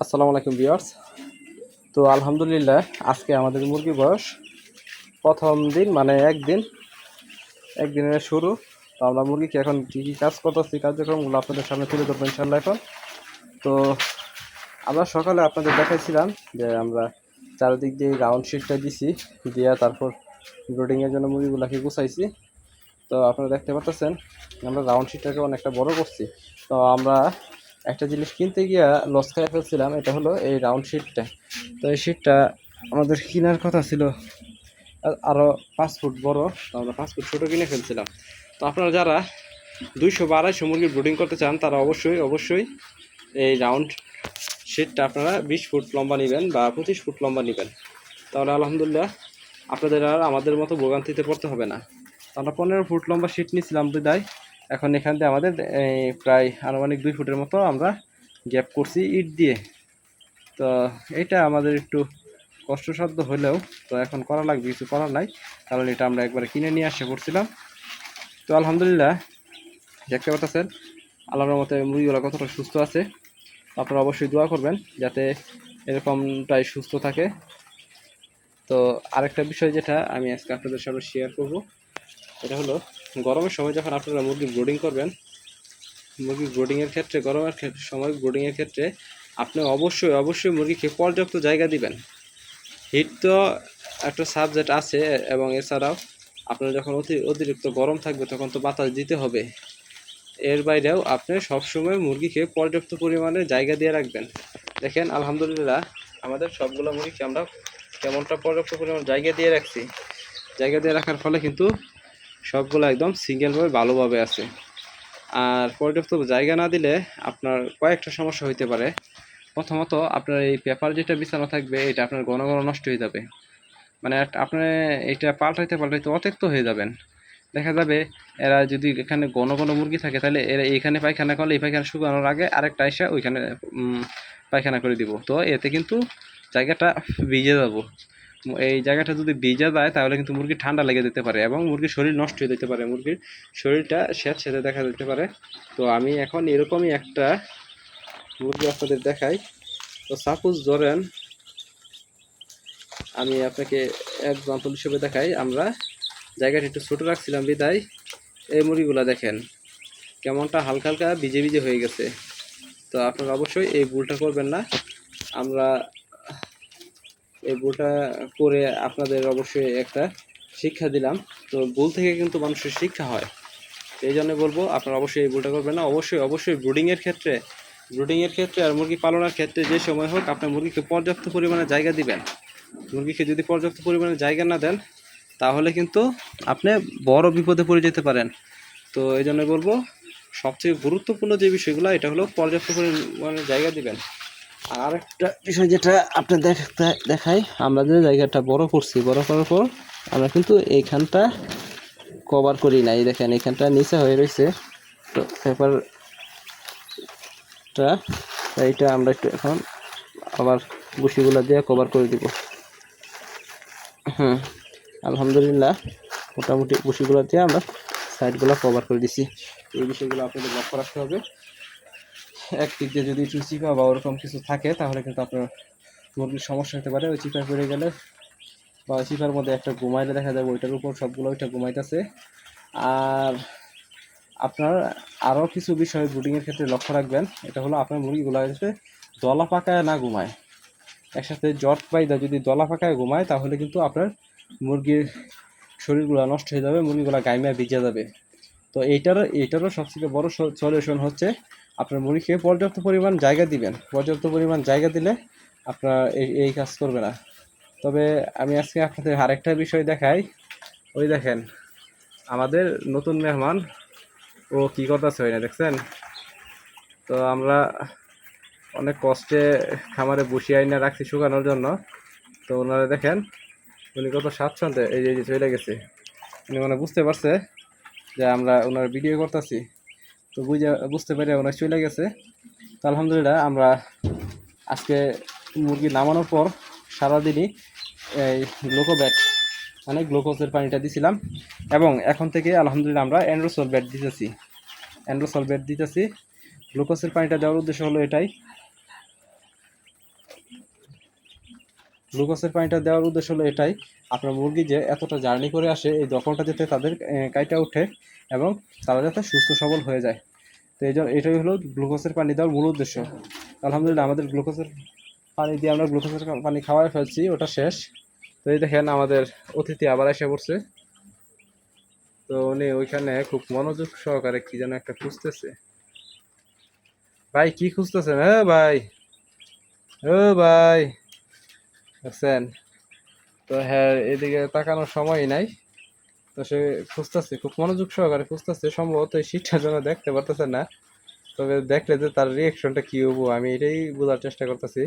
আসসালামু আলাইকুম ভিউয়ার্স। তো আলহামদুলিল্লাহ, আজকে আমাদের মুরগি বয়স প্রথম দিন মানে একদিন, একদিনের শুরু। তো আমরা মুরগিকে এখন কী কী কাজ করতেছি, কার্যক্রমগুলো আপনাদের সামনে তুলে ধরবো ইনশাল্লাহ এখন। তো আমরা সকালে আপনাদের দেখাইছিলাম যে আমরা চারিদিক দিয়ে রাউন্ড শিটটা দিছি, দিয়া তারপর ব্রোডিংয়ের জন্য মুরগিগুলোকে গুছাইছি। তো আপনারা দেখতে পাচ্ছেন আমরা রাউন্ড শিটটাকে অনেকটা বড় করছি। তো আমরা একটা জিনিস কিনতে গিয়া লস খাই ফেলছিলাম, এটা হলো এই রাউন্ড শিটটা তো এই শিটটা আমাদের কেনার কথা ছিল আরও পাঁচ ফুট বড় আমরা পাঁচ ফুট ছোটো কিনে ফেলছিলাম। তো আপনারা যারা দুইশো বা আড়াইশো মুরগির ব্রুডিং করতে চান, তারা অবশ্যই অবশ্যই এই রাউন্ড শিটটা আপনারা বিশ ফুট লম্বা নেবেন বা পঁচিশ ফুট লম্বা নেবেন। তাহলে আলহামদুলিল্লাহ আপনাদের আর আমাদের মতো ভোগান্তিতে পড়তে হবে না। আমরা পনেরো ফুট লম্বা শিট নিয়েছিলাম বিদায়। এখন এখান থেকে আমাদের প্রায় আনুমানিক দুই ফুটের মতো আমরা গ্যাপ করছি ইট দিয়ে। তো এটা আমাদের একটু কষ্টসাধ্য হলেও তো এখন করা লাগবে, কিছু করার নাই। কারণ এটা আমরা একবারে কিনে নিয়ে আসে করছিলাম। তো আলহামদুলিল্লাহ, দেখতে পাচ্ছেন, আল্লাহর মতে মুরগিগুলো কতটা সুস্থ আছে। আপনারা অবশ্যই দোয়া করবেন যাতে এরকমটাই সুস্থ থাকে। তো আরেকটা বিষয় যেটা আমি আজকে আপনাদের সামনে শেয়ার করব এটা হলো গরমের সময় যখন আপনারা মুরগি ব্রোডিং করবেন মুরগি ব্রোডিংয়ের ক্ষেত্রে গরমের সময় ব্রোডিংয়ের ক্ষেত্রে আপনি অবশ্যই অবশ্যই মুরগিকে পর্যাপ্ত জায়গা দিবেন। হিট তো একটা সাবজেক্ট আছে এবং এছাড়াও আপনার যখন অতি, অতিরিক্ত গরম থাকবে তখন তো বাতাস দিতে হবে। এর বাইরেও আপনি সবসময় মুরগিকে পর্যাপ্ত পরিমাণে জায়গা দিয়ে রাখবেন। দেখেন, আলহামদুলিল্লাহ, আমাদের সবগুলো মুরগিকে আমরা কেমনটা পর্যাপ্ত পরিমাণ জায়গা দিয়ে রাখছি। জায়গা দিয়ে রাখার ফলে কিন্তু সবগুলো একদম সিঙ্গেলভাবে ভালোভাবে আছে। আর পর্যাপ্ত জায়গা না দিলে আপনার কয়েকটা সমস্যা হইতে পারে। প্রথমত আপনার এই পেপার যেটা বিছানো থাকবে, এটা আপনার ঘন ঘন নষ্ট হয়ে যাবে। মানে আপনি এটা পাল্টাইতে পাল্টাইতে অতিরিক্ত হয়ে যাবেন। দেখা যাবে এরা যদি এখানে ঘন ঘন মুরগি থাকে, তাহলে এরা এইখানে পায়খানা করলে এই পায়খানা শুকানোর আগে আরেকটা এসে ওইখানে পায়খানা করে দিব। তো এতে কিন্তু জায়গাটা ভিজে যাব। এই জায়গাটা যদি ভিজে যায়, তাহলে কিন্তু মুরগি ঠান্ডা লেগে যেতে পারে এবং মুরগির শরীর নষ্ট হয়ে যেতে পারে। মুরগির শরীরটা স্যাঁত সেতে দেখা যেতে পারে। তো আমি এখন এরকমই একটা মুরগি আপনাদের দেখাই। তো সাপোজ ধরেন, আমি আপনাকে এক্সাম্পল হিসেবে দেখাই। আমরা জায়গাটা একটু ছোটো রাখছিলাম, বিদায়। এই মুরগিগুলো দেখেন, কেমনটা হালকা হালকা ভিজে ভিজে হয়ে গেছে। তো আপনারা অবশ্যই এই ভুলটা করবেন না। আমরা এই ভুলটা করে আপনাদের অবশ্যই একটা শিক্ষা দিলাম। তো ভুল থেকে কিন্তু মানুষের শিক্ষা হয়। এই জন্য বলব, আপনারা অবশ্যই এই ভুলটা করবেন না। অবশ্যই অবশ্যই ব্রুডিংয়ের ক্ষেত্রে ব্রুডিংয়ের ক্ষেত্রে আর মুরগি পালনের ক্ষেত্রে যে সময় হোক আপনার মুরগিকে পর্যাপ্ত পরিমাণে জায়গা দিবেন। মুরগিকে যদি পর্যাপ্ত পরিমাণে জায়গা না দেন, তাহলে কিন্তু আপনি বড় বিপদে পড়ে যেতে পারেন। তো এই জন্য বলব, সবচেয়ে গুরুত্বপূর্ণ যে বিষয়গুলো, এটা হলো পর্যাপ্ত পরিমাণে জায়গা দিবেন। আর আরেকটা বিষয় যেটা আপনি দেখতে দেখাই, আমরা যে জায়গাটা বড় করছি, বড় করার পর আমরা কিন্তু এইখানটা কভার করি নাই। দেখেন এখানটা নিচে হয়ে রয়েছে। তো পেপারটা এইটা আমরা একটু এখন আবার গুছিগুলো দিয়ে কভার করে দিব। হুম, আলহামদুলিল্লাহ, মোটামুটি বুশিগুলো দিয়ে আমরা সাইডগুলো কভার করে দিছি। এই বিষয়গুলো আপনাদের লক্ষ্য রাখতে হবে। এক দিক দিয়ে যদি একটু চিপা বা ওরকম কিছু থাকে, তাহলে কিন্তু আপনার মুরগির সমস্যা হতে পারে। ওই চিপা পড়ে গেলে বা চিপার মধ্যে একটা ঘুমাইলে দেখা যাবে ওইটার উপর সবগুলো ওইটা ঘুমাইতেছে। আর আপনার আরও কিছু বিষয় ব্রুডিংয়ের ক্ষেত্রে লক্ষ্য রাখবেন, এটা হলো আপনার মুরগিগুলো যাতে দলা পাকায় না ঘুমায়। একসাথে জট বাইদা যদি দলা পাকায় ঘুমায়, তাহলে কিন্তু আপনার মুরগির শরীরগুলো নষ্ট হয়ে যাবে, মুরগিগুলো গাইমা ভিজে যাবে। তো এইটারও এইটারও সবথেকে বড় সলিউশন হচ্ছে আপনার মুরগিকে পর্যাপ্ত পরিমাণ জায়গা দিবেন। পর্যাপ্ত পরিমাণ জায়গা দিলে আপনার এই এই কাজ করবে না। তবে আমি আজকে আপনাদের আরেকটা বিষয় দেখাই। ওই দেখেন, আমাদের নতুন মেহমান, ও কী করতেছে হয় না, দেখছেন? তো আমরা অনেক কষ্টে খামারে বসিয়ে আইনা রাখছি শুকানোর জন্য। তো ওনারা দেখেন, উনি কত স্বাচ্ছন্দ্যে এই যে চলে গেছে। উনি মানে বুঝতে পারছে যে আমরা ওনার ভিডিও করতেছি। তো বুঝে, বুঝতে পারি অনেক চলে গেছে। তো আলহামদুলিল্লাহ আমরা আজকে মুরগি নামানোর পর সারাদিনই এই গ্লুকোব্যাট মানে গ্লুকোজের পানিটা দিছিলাম এবং এখন থেকে আলহামদুলিল্লাহ আমরা অ্যান্ড্রোসল ব্যাট দিতেছি। অ্যান্ড্রোসল ব্যাট দিতেছি। গ্লুকোজের পানিটা দেওয়ার উদ্দেশ্য হলো এটাই গ্লুকোজের পানিটা দেওয়ার উদ্দেশ্য হলো এটাই, আপনার মুরগি যে এতটা জার্নি করে আসে এই দখলটা যাতে তাদের কাইটা ওঠে এবং তারা যাতে সুস্থ সবল হয়ে যায়। তো এই জন্য এটাই হলো গ্লুকোজের পানি দেওয়ার মূল উদ্দেশ্য। আলহামদুলিল্লাহ আমাদের গ্লুকোজের পানি দিয়ে আমরা গ্লুকোজের পানি খাওয়াই ফেলছি, ওটা শেষ। তো এই দেখেন আমাদের অতিথি আবার এসে পড়ছে। তো উনি ওইখানে খুব মনোযোগ সহকারে কি যেন একটা খুঁজতেছে। ভাই, কি খুঁজতেছেন? হ্যাঁ ভাই ও ভাই। দেখছেন? তো হ্যাঁ এদিকে তাকানোর সময় নাই। তো সে খুঁজতেছে, খুব মনোযোগ সহকারে খুঁজতেছে। সম্ভবত এই শীতটার জন্য দেখতে পারতেছে না। তবে দেখলে যে তার রিয়েকশনটা কি হব, আমি এটাই বোঝার চেষ্টা করতেছি।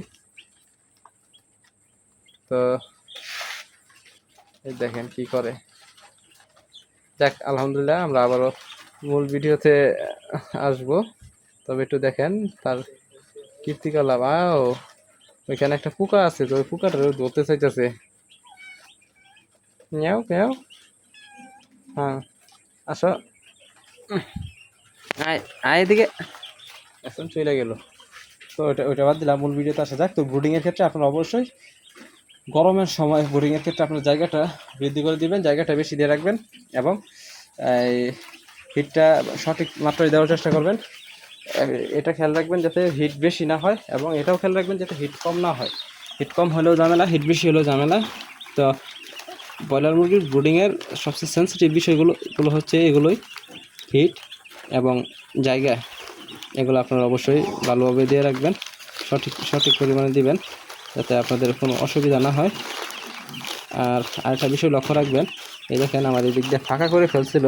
তো এই দেখেন কি করে। যাক, আলহামদুলিল্লাহ আমরা আবারও মূল ভিডিওতে আসব। তবে একটু দেখেন তার কীর্তিকলাপ। আও! ওইখানে একটা পোকা আছে তো ওই পোকাটা ধরতে চাইতেছে। নেও নেও হ্যাঁ আসো। আয় আয় এদিকে। এখন চলে গেল। তো ওটা ওইটা বাদ দিলাম, মূল ভিডিওতে আসা যাক। তো ব্রুডিংয়ের ক্ষেত্রে আপনারা অবশ্যই গরমের সময় ব্রুডিংয়ের ক্ষেত্রে আপনার জায়গাটা বৃদ্ধি করে দিবেন, জায়গাটা বেশি দিয়ে রাখবেন এবং হিটটা সঠিক মাত্রায় দেওয়ার চেষ্টা করবেন। এটা খেয়াল রাখবেন যাতে হিট বেশি না হয় এবং এটাও খেয়াল রাখবেন যাতে হিট কম না হয়। হিট কম হলেও ঝামেলা হিট বেশি হলেও ঝামেলা। তো ব্রয়লার মুরগির ব্রুডিংয়ের সবচেয়ে সেন্সিটিভ বিষয়গুলো এগুলো হচ্ছে এগুলোই। হিট এবং জায়গা, এগুলো আপনারা অবশ্যই ভালোভাবে দিয়ে রাখবেন, সঠিক সঠিক পরিমাণে দিবেন, যাতে আপনাদের কোনো অসুবিধা না হয়। আর আরেকটা বিষয় লক্ষ্য রাখবেন, এই দেখেন এই দিক দিয়ে ফাঁকা করে ফেলছিল।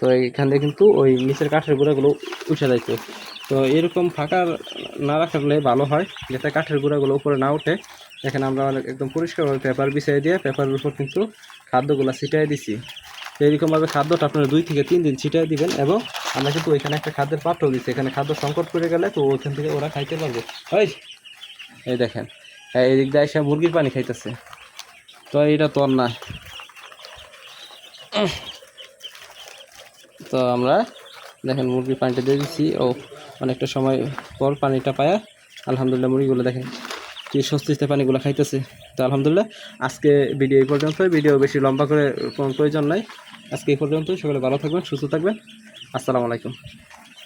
তো এইখান দিয়ে কিন্তু ওই নিচের কাঠের গুঁড়াগুলো উঠে যাইতো। তো এরকম ফাঁকা না রাখলে ভালো হয়, যাতে কাঠের গুঁড়াগুলো উপরে না ওঠে। এখানে আমরা অনেক একদম পরিষ্কারভাবে পেপার বিছিয়ে দিয়ে পেপারের উপর কিন্তু খাদ্যগুলো ছিটাই দিছি। তো এরকমভাবে খাদ্যটা আপনারা দুই থেকে তিন দিন ছিটাই দিবেন এবং আমরা কিন্তু ওইখানে একটা খাদ্যের পাত্র দিচ্ছি এখানে খাদ্য সংকট করে গেলে তো ওইখান থেকে ওরা খাইতে পারবে। ওই এই দেখেন হ্যাঁ এই দিক দিয়ে এসে মুরগির পানি খাইতেছে। তো এইটা তোর না তো আমরা দেখেন মুরগির পানিটা দিয়ে দিচ্ছি ও অনেকটা সময় পর পানিটা পায়া আলহামদুলিল্লাহ মুরগিগুলো দেখেন কি স্বস্তিতে পানিগুলো খাইতেছে। তো আলহামদুলিল্লাহ আজকে ভিডিও এই পর্যন্ত ভিডিও বেশি লম্বা করে কোনো প্রয়োজন নাই। আজকে এই পর্যন্ত সকলে ভালো থাকবেন, সুস্থ থাকবেন। আসসালামু আলাইকুম।